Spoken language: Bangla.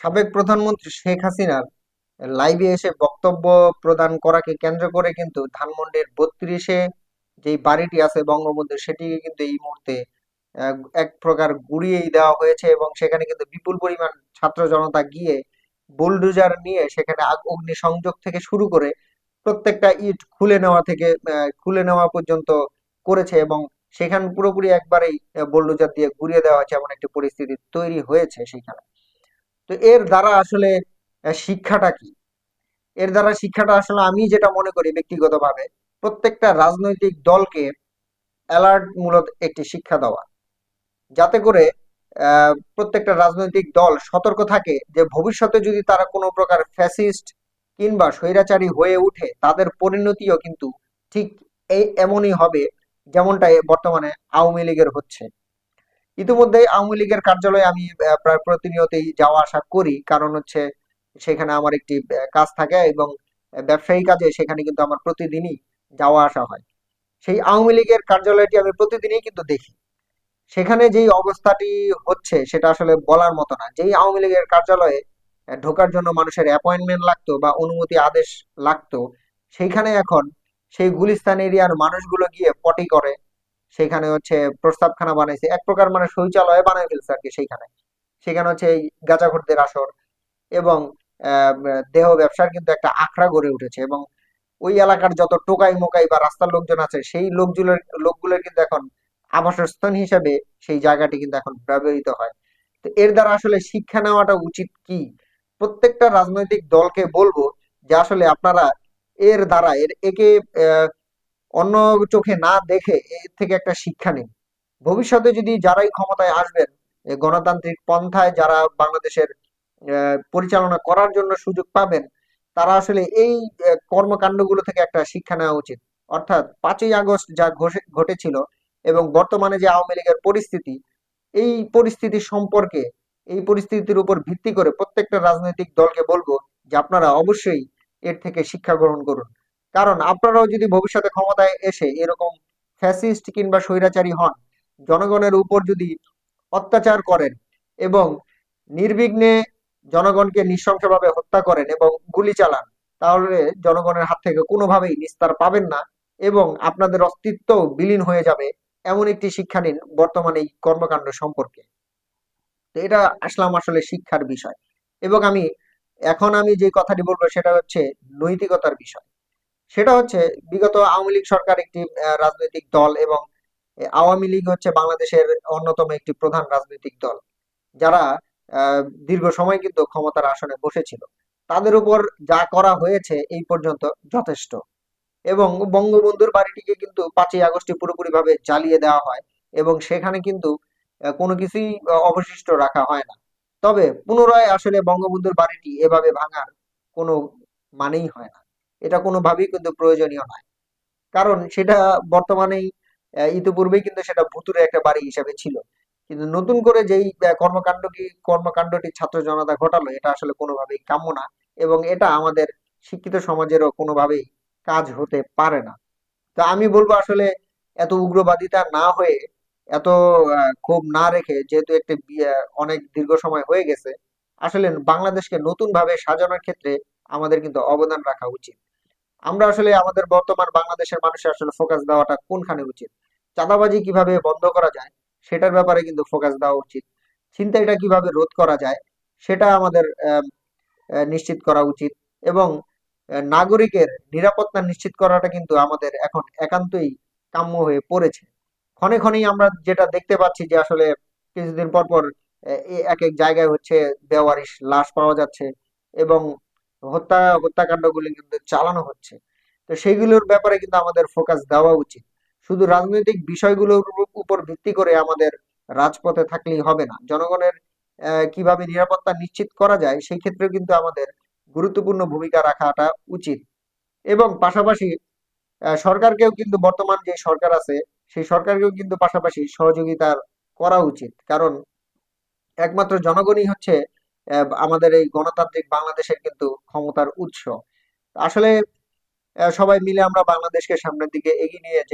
সাবেক প্রধানমন্ত্রী শেখ হাসিনার লাইভে এসে বক্তব্য প্রদান করাকে কেন্দ্র করে কিন্তু ধানমন্ডির বত্রিশে যে বাড়িটি আছে বঙ্গবন্ধু সেটিকে কিন্তু এই মুহূর্তে এক প্রকার গুড়িয়েই দেওয়া হয়েছে এবং সেখানে কিন্তু বিপুল পরিমাণ ছাত্র জনতা গিয়ে বুলডোজার নিয়ে সেখানে আগ- অগ্নিসংযোগ থেকে শুরু করে প্রত্যেকটা ইট খুলে নেওয়া থেকে খুলে নেওয়া পর্যন্ত করেছে এবং সেখানে পুরোপুরি একবারেই বুলডোজার দিয়ে গুড়িয়ে দেওয়া হয়েছে এমন একটি পরিস্থিতি তৈরি হয়েছে সেখানে। তো এর দ্বারা আসলে শিক্ষাটা কি? এর দ্বারা শিক্ষাটা আসলে আমি যেটা মনে করি ব্যক্তিগতভাবে, প্রত্যেকটা রাজনৈতিক দলকে অ্যালার্ট মূলত একটি শিক্ষা দেওয়া। যাতে করে প্রত্যেকটা রাজনৈতিক দল সতর্ক থাকে যে ভবিষ্যতে যদি তারা কোনো প্রকার ফ্যাসিস্ট কিংবা স্বৈরাচারী হয়ে ওঠে, তাদের পরিণতিও কিন্তু ঠিক এই এমনই হবে যেমনটা বর্তমানে আওয়ামী লীগের হচ্ছে। ইতিমধ্যে আওয়ামী লীগের কার্যালয়ে আমি প্রায় প্রতিনিয়তই যাওয়া আসা করি। কারণ হচ্ছে সেখানে আমার একটি কাজ থাকে এবং ব্যবসায়ী কাজে সেখানে কিন্তু আমার প্রতিদিনই যাওয়া আসা হয়। সেই আওয়ামী লীগের কার্যালয়টি আমি প্রতিদিনই কিন্তু দেখি। সেখানে যেই অবস্থাটি হচ্ছে সেটা আসলে বলার মতো না। যেই আওয়ামী লীগের কার্যালয়ে ঢোকার জন্য মানুষের অ্যাপয়েন্টমেন্ট লাগতো বা অনুমতি আদেশ লাগতো, সেইখানে এখন সেই গুলিস্তান এরিয়ার মানুষগুলো গিয়ে পটি করে সেখানে হচ্ছে প্রস্তাবখানা বানাইছে। এক প্রকার মানে শৌচালয় বানাই ফেলছে আর কি সেইখানে। সেখানে হচ্ছে এই গাঁজাখোরদের আসর এবং দেহ ব্যবসার কিন্তু একটা আখড়া গড়ে উঠেছে এবং ওই এলাকার যত টোকাই মোকাই বা রাস্তার লোকজন আছে, সেই লোকগুলোর লোকগুলোর কিন্তু এখন আবাসস্থল হিসেবে সেই জায়গাটি কিন্তু এখন ব্যবহৃত হয়। তো এর দ্বারা আসলে শিক্ষা নেওয়াটা উচিত কি? প্রত্যেকটা রাজনৈতিক দলকে বলব যে আসলে আপনারা এর দ্বারা, এর একে অন্য চোখে না দেখে এর থেকে একটা শিক্ষা নিন। ভবিষ্যতে যদি যারাই ক্ষমতায় আসবেন গণতান্ত্রিক পন্থায় যারা বাংলাদেশের পরিচালনা করার জন্য সুযোগ পাবেন, তারা আসলে এই কর্মকাণ্ডগুলো থেকে একটা শিক্ষা নেওয়া উচিত। অর্থাৎ পাঁচই আগস্ট যা ঘটে- ঘটেছিল এবং বর্তমানে যে আওয়ামী লীগের পরিস্থিতি, এই পরিস্থিতি সম্পর্কে, এই পরিস্থিতির উপর ভিত্তি করে প্রত্যেকটা রাজনৈতিক দলকে বলব যে আপনারা অবশ্যই এর থেকে শিক্ষা গ্রহণ করুন। কারণ আপনারাও যদি ভবিষ্যতে ক্ষমতায় এসে এরকম ফ্যাসিস্ট কিংবা স্বৈরাচারী হন, জনগণের উপর যদি অত্যাচার করেন এবং নির্বিঘ্নে জনগণকে নৃশংসভাবে হত্যা করেন এবং গুলি চালান, তাহলে জনগণের হাত থেকে কোনোভাবেই নিস্তার পাবেন না এবং আপনাদের অস্তিত্ব বিলীন হয়ে যাবে, এমন একটি শিক্ষা নিন বর্তমানে এই কর্মকাণ্ড সম্পর্কে। তো এটা আসলাম আসলে শিক্ষার বিষয়। এবং আমি, এখন আমি যে কথাটি বলব সেটা হচ্ছে নৈতিকতার বিষয়। সেটা হচ্ছে বিগত আওয়ামী লীগ সরকার একটি রাজনৈতিক দল এবং আওয়ামী লীগ হচ্ছে বাংলাদেশের অন্যতম একটি প্রধান রাজনৈতিক দল। যারা দীর্ঘ সময় কিন্তু ক্ষমতার আসনে বসেছিল। তাদের উপর যা করা হয়েছে এই পর্যন্ত যথেষ্ট। এবং বঙ্গবন্ধুর বাড়িটিকে কিন্তু পাঁচই আগস্টে পুরোপুরি ভাবে জ্বালিয়ে দেওয়া হয় এবং সেখানে কিন্তু কোনো কিছুই অবশিষ্ট রাখা হয় না। তবে পুনরায় আসলে বঙ্গবন্ধুর বাড়িটি এভাবে ভাঙার কোনো মানেই হয় না। এটা কোনোভাবেই কিন্তু প্রয়োজনীয় নয়। কারণ সেটা বর্তমানেই ইতিপূর্বেই কিন্তু সেটা ভুতুরে একটা বাড়ি হিসেবে ছিল। কিন্তু নতুন করে যেই আহ, কর্মকাণ্ডটি কর্মকাণ্ডটি ছাত্র জনতা ঘটালো এটা আসলে কোনোভাবেই কাম্য না এবং এটা আমাদের শিক্ষিত সমাজেরও কোনোভাবেই কাজ হতে পারে না। তো আমি বলব আসলে এত উগ্রবাদিতা না হয়ে এত ক্ষোভ না রেখে যেহেতু একটি অনেক দীর্ঘ সময় হয়ে গেছে আসলে বাংলাদেশকে নতুন ভাবে সাজানোর ক্ষেত্রে আমাদের কিন্তু অবদান রাখা উচিত। আমরা আসলে আমাদের বর্তমান বাংলাদেশের মানুষের আসলে ফোকাস দেওয়াটা কোনখানে উচিত? চাঁদাবাজি কীভাবে বন্ধ করা যায়, সেটার ব্যাপারে কিন্তু ফোকাস দেওয়া উচিত। ছিনতাইটা কীভাবে রোধ করা যায়, সেটা আমাদের নিশ্চিত করা উচিত। এবং নাগরিকের নিরাপত্তা নিশ্চিত করাটা কিন্তু আমাদের এখন একান্তই কাম্য হয়ে পড়েছে। ক্ষণে ক্ষণেই আমরা যেটা দেখতে পাচ্ছি যে আসলে কিছুদিন পর পর এক এক জায়গায় হচ্ছে বেওয়ারিশ লাশ পাওয়া যাচ্ছে। এবং হত্যা, হত্যাকাণ্ডগুলি কিন্তু চালানো হচ্ছে। তো সেইগুলোর ব্যাপারে কিন্তু আমাদের ফোকাস দেওয়া উচিত। শুধু রাজনৈতিক বিষয়গুলোর উপর ভিত্তি করে আমাদের রাজপথে থাকলেই হবে না। জনগণের কীভাবে নিরাপত্তা নিশ্চিত করা যায়, সেই ক্ষেত্রেও কিন্তু আমাদের গুরুত্বপূর্ণ ভূমিকা রাখাটা উচিত। এবং পাশাপাশি সরকারকেও কিন্তু বর্তমান যে সরকার আছে, সেই সরকারকেও কিন্তু পাশাপাশি সহযোগিতা করা উচিত। কারণ একমাত্র জনগণই হচ্ছে আমাদের এই গণতান্ত্রিক বাংলাদেশের কিন্তু ক্ষমতার উৎস। আসলে সবাই মিলে আমরা বাংলাদেশকে সামনের দিকে এগিয়ে নিয়ে যাই।